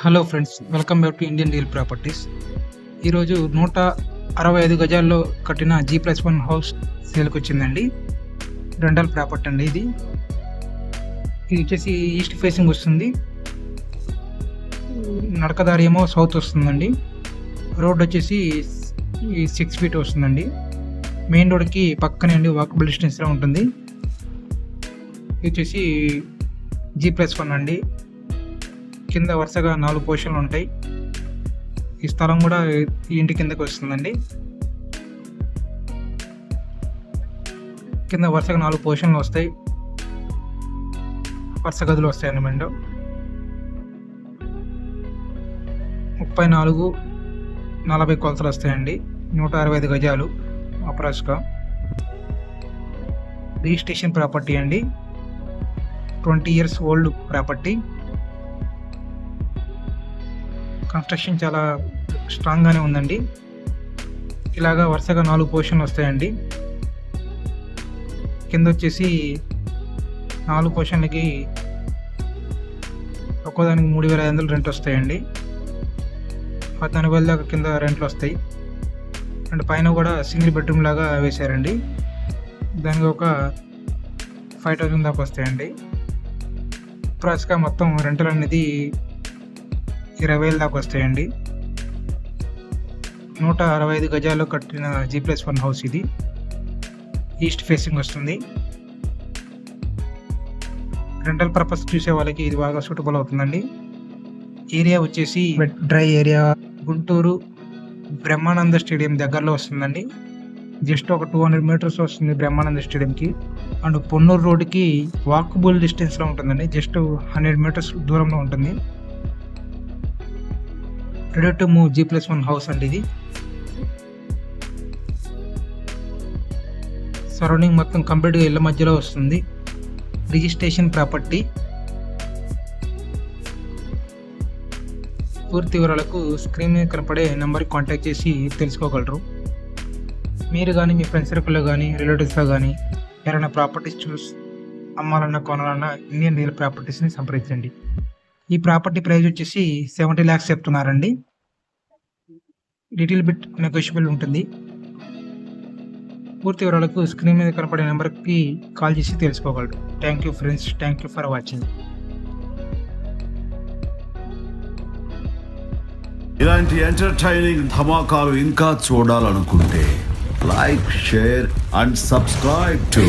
Hello friends welcome back to Indian real properties. ఈరోజు నూట అరవై ఐదు గజాల్లో కట్టిన జీ ప్లస్ వన్ హౌస్ సేల్కి వచ్చిందండి. రెండల్ ప్రాపర్టీ అండి ఇది. ఇది వచ్చేసి ఈస్ట్ ఫేసింగ్ వస్తుంది. నడకదారి ఏమో సౌత్ వస్తుందండి. రోడ్ వచ్చేసి సిక్స్ ఫీట్ వస్తుందండి. మెయిన్ రోడ్కి పక్కనే అండి వాకబుల్ డిస్టెన్స్లో ఉంటుంది. ఇది వచ్చేసి జీ ప్లస్ వన్ అండి. కింద వరుసగా నాలుగు పోర్షన్లు ఉంటాయి. ఈ స్థలం కూడా ఈ ఇంటి కిందకి వస్తుందండి. కింద వరుసగా నాలుగు పోర్షన్లు వస్తాయి. వరుస గదులు వస్తాయండి మెండో ముప్పై నాలుగు నలభై కొలతలు వస్తాయండి. నూట అరవై ఐదు గజాలు అప్రాస్గా రిజిస్ట్రేషన్ ప్రాపర్టీ అండి. Twenty years old property. Construction చాలా స్ట్రాంగ్గానే ఉందండి. ఇలాగా వరుసగా నాలుగు పోర్షన్లు వస్తాయండి. కింద వచ్చేసి నాలుగు పోర్షన్లకి ఒక్కోదానికి మూడు వేల ఐదు వందలు రెంట్ వస్తాయండి. పద్నాలుగు వేల దాకా కింద రెంట్లు వస్తాయి. అండ్ పైన కూడా సింగిల్ బెడ్రూమ్ లాగా వేశారండి. దానికి ఒక ఫైవ్ థౌజండ్ దాకా వస్తాయండి. ప్రాసెస్గా మొత్తం రెంటల్ అనేది ఇరవై వేలు దాకా వస్తాయండి. నూట అరవై ఐదు గజాల్లో కట్టిన జీ ప్లస్ వన్ హౌస్ ఇది. ఈస్ట్ ఫేసింగ్ వస్తుంది. రెంటల్ పర్పస్ చూసే వాళ్ళకి ఇది బాగా సూటబుల్ అవుతుందండి. ఏరియా వచ్చేసి dry area Guntur Brahmananda stadium దగ్గరలో వస్తుందండి. జస్ట్ ఒక టూ హండ్రెడ్ మీటర్స్ వస్తుంది బ్రహ్మానంద స్టేడియంకి. అండ్ పొన్నూరు రోడ్డుకి వాకబుల్ డిస్టెన్స్లో ఉంటుందండి. జస్ట్ హండ్రెడ్ మీటర్స్ దూరంలో ఉంటుంది. Ready to move G plus one house అండి ఇది. సరౌండింగ్ మొత్తం కంప్లీట్గా ఇళ్ళ మధ్యలో వస్తుంది. రిజిస్ట్రేషన్ ప్రాపర్టీ పూర్తి వివరాలకు స్క్రీన్ మీద కనపడే నెంబర్కి కాంటాక్ట్ చేసి తెలుసుకోగలరు. మీరు కానీ మీ ఫ్రెండ్స్ సర్కిల్లో కానీ రిలేటివ్స్లో కానీ ఎవరైనా ప్రాపర్టీస్ చూస్ అమ్మాలన్నా కొనాలన్నా ఇండియన్ రియల్ ప్రాపర్టీస్ని సంప్రదించండి. ఈ ప్రాపర్టీ ప్రైస్ వచ్చేసి సెవెంటీ ల్యాక్స్ చెప్తున్నారండి. లిటిల్ బిట్ నెగోషియబుల్ ఉంటుంది. పూర్తి వివరాలకు స్క్రీన్ మీద కనపడే నెంబర్కి కాల్ చేసి తెలుసుకోగలరు. Thank you friends thank you for watching ఇలాంటి ఎంటర్టైనింగ్ ధమాకాలు ఇంకా చూడాలనుకుంటే like share and subscribe to